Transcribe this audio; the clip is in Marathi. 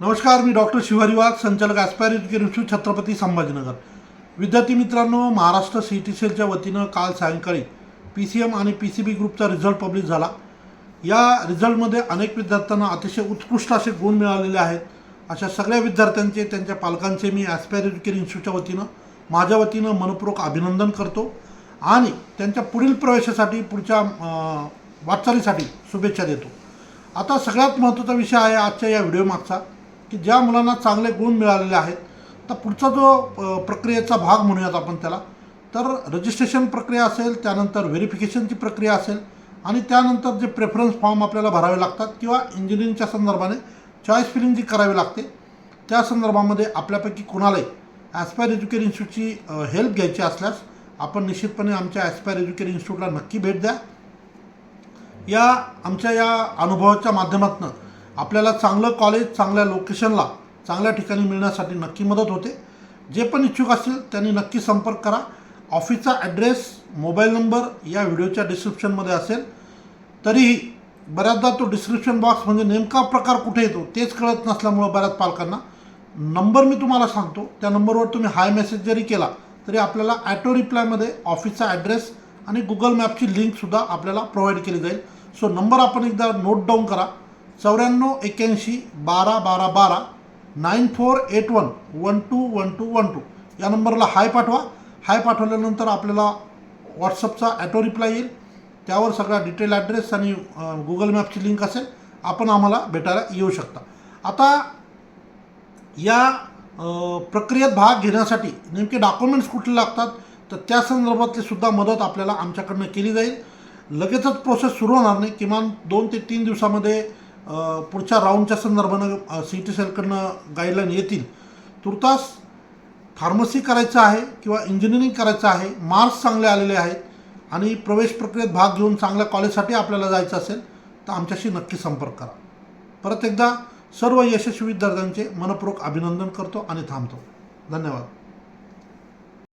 नमस्कार मी डॉक्टर शिवारी वाघ संचालक aspire education institute Chhatrapati Sambhajinagar. विद्यार्थी मित्रांनो महाराष्ट्र सी टी सेलच्या वतीनं काल सायंकाळी पी सी एम आणि पी सी बी ग्रुपचा रिझल्ट पब्लिश झाला. या रिझल्टमध्ये अनेक विद्यार्थ्यांना अतिशय उत्कृष्ट असे गुण मिळालेले आहेत. अशा सगळ्या विद्यार्थ्यांचे त्यांच्या पालकांचे मी ॲस्पायर एज्युकेशन इन्स्टिट्यूटच्या वतीनं माझ्या वतीनं मनपूर्वक अभिनंदन करतो. आणि त्यांच्या पुढील प्रवेशासाठी पुढच्या वाटचालीसाठी शुभेच्छा देतो. आता सगळ्यात महत्त्वाचा विषय आहे आजच्या या व्हिडिओ मागचा. की ज्या मुलांना चांगले गुण मिळालेले आहेत तर पुढचा जो प्रक्रियेचा भाग म्हणूयात आपण त्याला तर रजिस्ट्रेशन प्रक्रिया असेल त्यानंतर व्हेरिफिकेशनची प्रक्रिया असेल आणि त्यानंतर जे प्रेफरन्स फॉर्म आपल्याला भरावे लागतात किंवा इंजिनिअरिंगच्या संदर्भाने चॉईस फिलिंग जी करावी लागते त्या संदर्भामध्ये आपल्यापैकी कुणालाही ॲस्पायर एज्युकेशन इन्स्टिट्यूटची हेल्प घ्यायची असल्यास आपण निश्चितपणे आमच्या ॲस्पायर एज्युकेशन इन्स्टिट्यूटला नक्की भेट द्या. या आमच्या या अनुभवाच्या माध्यमातून आपल्याला चांगलं कॉलेज चांगल्या लोकेशनला चांगल्या ठिकाणी मिळण्यासाठी नक्की मदत होते. जे पण इच्छुक असतील त्यांनी नक्की संपर्क करा. ऑफिसचा ॲड्रेस मोबाईल नंबर या व्हिडिओच्या डिस्क्रिप्शनमध्ये असेल. तरीही बऱ्याचदा तो डिस्क्रिप्शन बॉक्स म्हणजे नेमका प्रकार कुठे येतो तेच कळत नसल्यामुळं बऱ्याच पालकांना नंबर मी तुम्हाला सांगतो. त्या नंबरवर तुम्ही हाय मेसेज जरी केला तरी आपल्याला ॲटो रिप्लायमध्ये ऑफिसचा ॲड्रेस आणि गुगल मॅपची लिंकसुद्धा आपल्याला प्रोव्हाइड केली जाईल. सो नंबर आपण एकदा नोट डाऊन करा. चौऱ्याण्णव एक्याऐंशी बारा बारा बारा nine four eight one one two one two one two. या नंबरला हाय पाठवा. हाय पाठवल्यानंतर आपल्याला व्हॉट्सअपचा ॲटो रिप्लाय येईल. त्यावर सगळा डिटेल ॲड्रेस आणि गुगल मॅपची लिंक असेल आपण आम्हाला भेटायला येऊ शकता. आता या प्रक्रियेत भाग घेण्यासाठी नेमके डॉक्युमेंट्स कुठले लागतात तर त्या संदर्भातली सुद्धा मदत आपल्याला आमच्याकडनं केली जाईल. लगेचच प्रोसेस सुरू होणार नाही. किमान दोन ते तीन दिवसामध्ये पुढच्या राऊंडच्या संदर्भानं सी टी सेलकडनं गाईडलाईन येतील. तुर्तास फार्मसी करायचं आहे किंवा इंजिनिअरिंग करायचं आहे मार्क्स चांगले आलेले आहेत आणि प्रवेश प्रक्रियेत भाग घेऊन चांगल्या कॉलेजसाठी आपल्याला जायचं असेल तर आमच्याशी नक्की संपर्क करा. परत एकदा सर्व यशस्वी विद्यार्थ्यांचे मनपूर्वक अभिनंदन करतो आणि थांबतो. धन्यवाद.